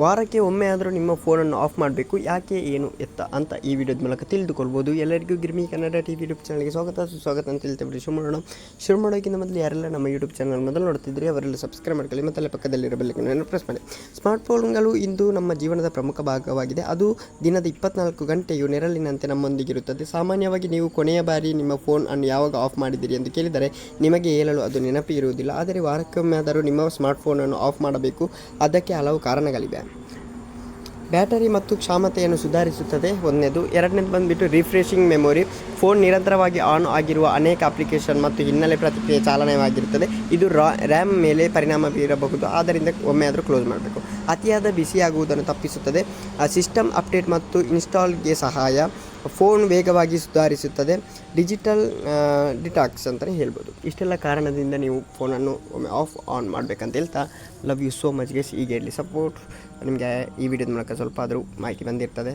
ವಾರಕ್ಕೆ ಒಮ್ಮೆ ಆದರೂ ನಿಮ್ಮ ಫೋನನ್ನು ಆಫ್ ಮಾಡಬೇಕು, ಯಾಕೆ ಏನು ಎತ್ತ ಅಂತ ಈ ವಿಡಿಯೋದ ಮೂಲಕ ತಿಳಿದುಕೊಳ್ಬೋದು. ಎಲ್ಲರಿಗೂ Girmi Kannada T V YouTube ಚಾನಲ್ಗೆ ಸ್ವಾಗತ. ಸುಸ್ವಾಗತ ಅಂತ ಹೇಳ್ತೇವೆ ಶುರು ಮಾಡೋಣ. ಶುರು ಮಾಡೋಕ್ಕಿಂತ ಮೊದಲು ಯಾರೆಲ್ಲ ನಮ್ಮ ಯೂಟ್ಯೂಬ್ ಚಾನಲ್ ಮೊದಲು ನೋಡ್ತಿದ್ರಿ, ಅವರೆಲ್ಲ ಸಬ್ಸ್ಕ್ರೈಬ್ ಮಾಡ್ಕೊಳ್ಳಿ. ಮತ್ತು ಅಲ್ಲೇ ಪಕ್ಕದಲ್ಲಿರೋ ಬೆಲ್ಲಕ್ಕನ್ನು ಪ್ರೆಸ್ ಮಾಡಿ. ಸ್ಮಾರ್ಟ್ ಫೋನ್ಗಳು ಇಂದು ನಮ್ಮ ಜೀವನದ ಪ್ರಮುಖ ಭಾಗವಾಗಿದೆ. ಅದು ದಿನದ ಇಪ್ಪತ್ನಾಲ್ಕು ಗಂಟೆಯು ನೆರಳಿನಂತೆ ನಮ್ಮೊಂದಿಗಿರುತ್ತದೆ. ಸಾಮಾನ್ಯವಾಗಿ ನೀವು ಕೊನೆಯ ಬಾರಿ ನಿಮ್ಮ ಫೋನ್ ಅನ್ನು ಯಾವಾಗ ಆಫ್ ಮಾಡಿದಿರಿ ಎಂದು ಕೇಳಿದರೆ ನಿಮಗೆ ಹೇಳಲು ಅದು ನೆನಪು ಇರುವುದಿಲ್ಲ. ಆದರೆ ವಾರಕ್ಕೊಮ್ಮೆ ಆದರೂ ನಿಮ್ಮ ಸ್ಮಾರ್ಟ್ ಫೋನನ್ನು ಆಫ್ ಮಾಡಬೇಕು. ಅದಕ್ಕೆ ಹಲವು ಕಾರಣಗಳಿವೆ. ಬ್ಯಾಟರಿ ಮತ್ತು ಕ್ಷಮತೆಯನ್ನು ಸುಧಾರಿಸುತ್ತದೆ. ಒಂದನೇದು, ಎರಡನೇದು ಬಂದುಬಿಟ್ಟು ರಿಫ್ರೆಶಿಂಗ್ ಮೆಮೊರಿ ಫೋನ್ ನಿರಂತರವಾಗಿ ಆನ್ ಆಗಿರುವ ಅನೇಕ ಅಪ್ಲಿಕೇಶನ್ ಮತ್ತು ಹಿನ್ನೆಲೆ ಪ್ರತಿಕ್ರಿಯೆ ಚಾಲನೆಯಾಗಿರುತ್ತದೆ. ಇದು ರಾ ರ್ಯಾಮ್ ಮೇಲೆ ಪರಿಣಾಮ ಬೀರಬಹುದು. ಆದ್ದರಿಂದ ಒಮ್ಮೆ ಆದರೂ ಕ್ಲೋಸ್ ಮಾಡಬೇಕು. ಅತಿಯಾದ ಬಿಸಿಯಾಗುವುದನ್ನು ತಪ್ಪಿಸುತ್ತದೆ. ಸಿಸ್ಟಮ್ ಅಪ್ಡೇಟ್ ಮತ್ತು ಇನ್ಸ್ಟಾಲ್ಗೆ ಸಹಾಯ. ಫೋನ್ ವೇಗವಾಗಿ ಸುಧಾರಿಸುತ್ತದೆ. ಡಿಜಿಟಲ್ ಡಿಟಾಕ್ಸ್ ಅಂತಲೇ ಹೇಳ್ಬೋದು. ಇಷ್ಟೆಲ್ಲ ಕಾರಣದಿಂದ ನೀವು ಫೋನನ್ನು ಒಮ್ಮೆ ಆಫ್ ಆನ್ ಮಾಡಬೇಕಂತ ಹೇಳ್ತಾ love you so much guys ಹೀಗೆ ಇರಲಿ. ಸಪೋರ್ಟ್ ನಿಮಗೆ ಈ ವಿಡಿಯೋದ ಮೂಲಕ ಸ್ವಲ್ಪ ಆದರೂ ಮಾಹಿತಿ ಬಂದಿರ್ತದೆ.